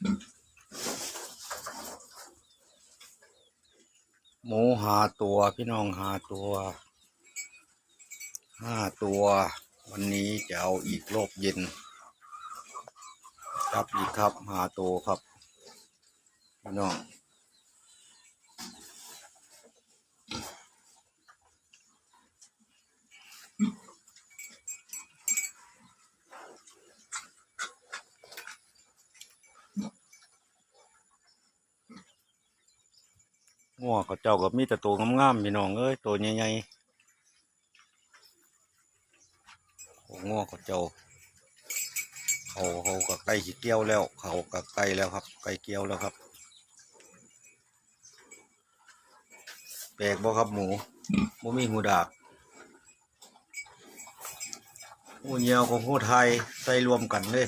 หมูหาตัวพี่น้องหาตัวห้าตัว วันนี้จะเอาอีกรอบเย็น ครับอีกครับหาตัวครับ พี่น้อง งัวเขาเจ้ากับมีแต่ตัวงามๆพี่น้องเอ้ยตัวใหญ่ๆโอ้งัวเขาเจ้าเขาเขาก็ใกล้สิเกี่ยวแล้ว เขาก็ใกล้แล้วครับใกล้เกี่ยวแล้วครับ แปลกบ่ครับหมูบ่มีหูดากหูเหนียวกับหูไทยใส่รวมกันเลย